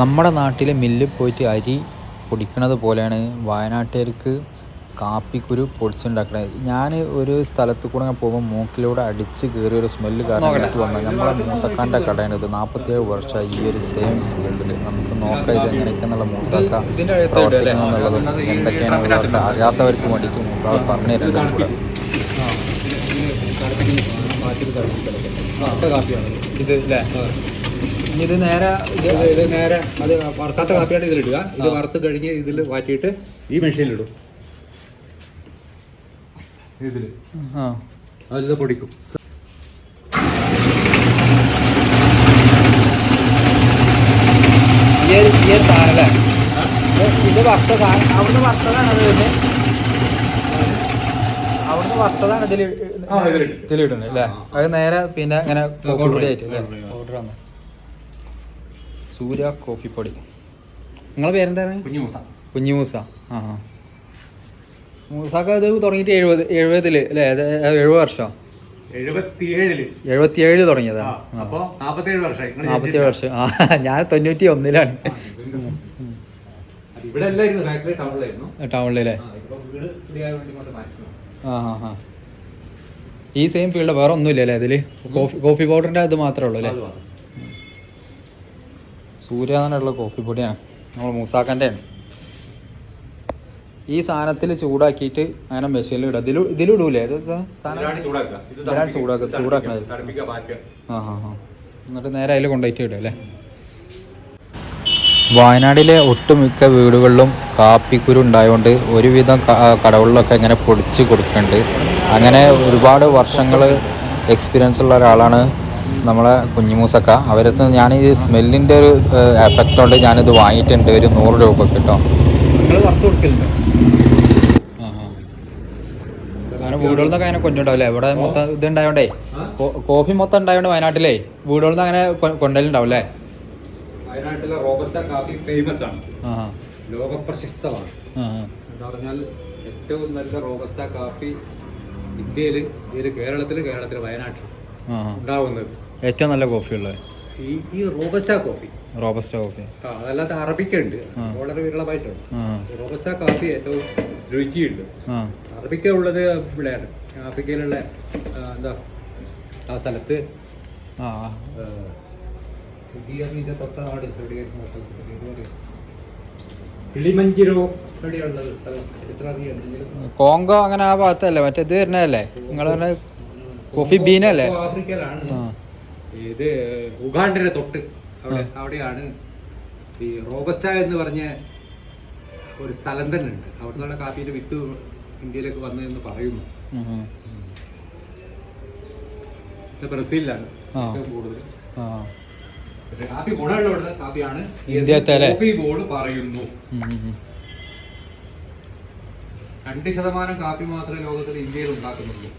നമ്മുടെ നാട്ടിലെ മില്ലിൽ പോയിട്ട് അരി പൊടിക്കണത് പോലെയാണ്. വയനാട്ടുകാർക്ക് കാപ്പിക്കുരു പൊടിച്ചുണ്ടാക്കണത് ഞാൻ ഒരു സ്ഥലത്ത് കൂടെ ഞാൻ പോകുമ്പോൾ മൂക്കിലൂടെ അടിച്ച് കയറി ഒരു സ്മെല്ല് കാരണമായിട്ട് വന്നത്. നമ്മളെ മൂസക്കാന്റെ കടയാണ് ഇത്. നാൽപ്പത്തിയേഴ് വർഷമായി ഈ ഒരു സെയിം ഫീൽഡിൽ നമുക്ക് നോക്കാം ഇത് എങ്ങനെയൊക്കെന്നുള്ള മൂസക്ക പ്രവർത്തിക്കണമെന്നുള്ളതും എന്തൊക്കെയാണ് അറിയാത്തവർക്ക് വേണ്ടിയിട്ട് മൂക്കാവ് പറഞ്ഞു തരുന്നുണ്ട് കൂടെ ഇത് അല്ലേ ഇത് നേരെ ഇത് നേരെ അത് വറുത്താത്ത കാപ്പിയാണ് ഇതിലിടുക. ഇത് വറുത്ത് കഴിഞ്ഞ് ഇതിൽ മാറ്റിയിട്ട് ഈ മെഷീനിലിടും ഇതിൽ ആ. അതിൽ പൊടിക്കും. ഈ ഒരു സാധനം അല്ലേ? ഇത് വറുത്ത സാധനം അവിടുന്ന് വറുത്തതാണ് അത് തന്നെ അവിടുന്ന് വറുത്തതാണ് ഇതിൽ. ഇതിലിടുന്നത് അല്ലേ? അത് നേരെ പിന്നെ അങ്ങനെ പൊടി ആയിട്ട് അല്ലേ? പൗഡർ ആണ് സൂര്യ കോഫി പൊടി നിങ്ങളെ പേരെന്താണ് കുഞ്ഞു മൂസ കുഞ്ഞു മൂസ ആ ആ. മൂസാക്ക അത് തുടങ്ങിയിട്ട് എഴുപത് എഴുപതിൽ അല്ലേ? അത് എഴുപത് വർഷം? എഴുപത്തിയേഴിൽ. എഴുപത്തിയേഴ് തുടങ്ങിയതാണ്. നാപ്പത്തിയേഴ് വർഷം. ആ ഞാൻ തൊണ്ണൂറ്റി ഒന്നിലാണ് അത് ടൗണിലല്ലേ? ആ, ആ ആ ആ. ഈ സെയിം ഫീൽഡ് വേറെ ഒന്നുമില്ല അല്ലേ ഇതിൽ കോഫി കോഫി പൗഡറിന്റെ ഇത് മാത്രമേ ഉള്ളൂ അല്ലേ? അത് സൂര്യ എന്നുള്ള കോഫി പൊടിയാണ് നമ്മൾ മൂസാക്കന്റെ ആണ് ഈ സാധനത്തിൽ ചൂടാക്കിയിട്ട് അങ്ങനെ മെഷീനിൽ ഇടുക. ഇതിൽ ഇതിലിടൂലേ ഇത് സാധനം? ചൂടാക്കുക. ചൂടാക്കണത്. ആ ഹാ ഹാ എന്നിട്ട് നേരെ അതിൽ കൊണ്ടുപോയിട്ട് ഇടുക അല്ലേ? വയനാട്ടിലെ ഒട്ടുമിക്ക വീടുകളിലും കാപ്പിക്കുരു ഉണ്ടായതുകൊണ്ട് ഒരുവിധം കടകളിലൊക്കെ ഇങ്ങനെ പൊടിച്ച് കൊടുക്കുന്നുണ്ട് അങ്ങനെ ഒരുപാട് വർഷങ്ങൾ എക്സ്പീരിയൻസ് ഉള്ള ഒരാളാണ് നമ്മളെ കുഞ്ഞിമൂസക്ക അവരത്ത് ഞാൻ ഈ സ്മെല്ലിന്റെ ഒരു എഫക്റ്റ് കൊണ്ട് ഞാനിത് വാങ്ങിയിട്ടുണ്ട്. ഒരു നൂറ് രൂപ കിട്ടും വീടുകളിൽ അങ്ങനെ കൊണ്ടുണ്ടാവില്ലേ ഇവിടെ മൊത്തം ഇത് ഉണ്ടായോണ്ടേ കോഫി മൊത്തം ഉണ്ടായോണ്ട് വയനാട്ടിലേ വീടുകളിൽ നിന്ന് അങ്ങനെ കൊണ്ടുവരുന്നുണ്ടാവും അല്ലേ വയനാട്ടിലെ റോബസ്റ്റ കാപ്പി ഫേമസ് ആണ് ആ ആ. ലോക പ്രശസ്തമാണ് ആ ആ. എന്ന് പറഞ്ഞാൽ ഏറ്റവും നല്ല റോബസ്റ്റ കാപ്പി ഇന്ത്യയിൽ ഇത് കേരളത്തിൽ കേരളത്തിൽ വയനാട്ടിൽ. ഉണ്ടാവുന്നത്. ഏറ്റവും നല്ല കോഫി ഉള്ളത് ഈ ഈ റോബസ്റ്റ കോഫി. Robusta coffee. ആ, അറബിക്ക ഉണ്ട്. വളരെ വിരളമായിട്ടുണ്ട്. റോബസ്റ്റ കാപ്പി ഏറ്റവും രുചിയുണ്ട്. അറബിക്ക ഉള്ളത് ഇവിടെയാണ് ആഫ്രിക്കയിലുള്ള എന്താ ആ സ്ഥലത്ത്. കിളിമഞ്ചിരോ കോങ്കോ അങ്ങനെ ആ ഭാഗത്തല്ലേ? മറ്റേ ഇത് വരുന്നതല്ലേ? നിങ്ങൾ പറഞ്ഞ കോഫി ബീനല്ലേ? അല്ലേ ആഫ്രിക്കയിലാണ് ഇത് ഉഗാണ്ടിന്റെ തൊട്ട് അവിടെ അവിടെയാണ് ഈ റോബസ്റ്റ എന്ന് പറഞ്ഞ ഒരു സ്ഥലം തന്നെ ഉണ്ട്. അവിടെ നിന്നുള്ള കാപ്പിയുടെ വിത്ത് ഇന്ത്യയിലേക്ക് വന്നതെന്ന് പറയുന്നു. ഇത് ബ്രസീലിലാണ് കൂടുതൽ. കാപ്പി ഗുണമുള്ള ഇവിടുത്തെ കാപ്പിയാണ്. കോഫി ബോർഡ് പറയുന്നു. രണ്ട് ശതമാനം കാപ്പി മാത്രമേ ലോകത്തിൽ ഇന്ത്യയിൽ ഉണ്ടാക്കുന്നുള്ളൂ.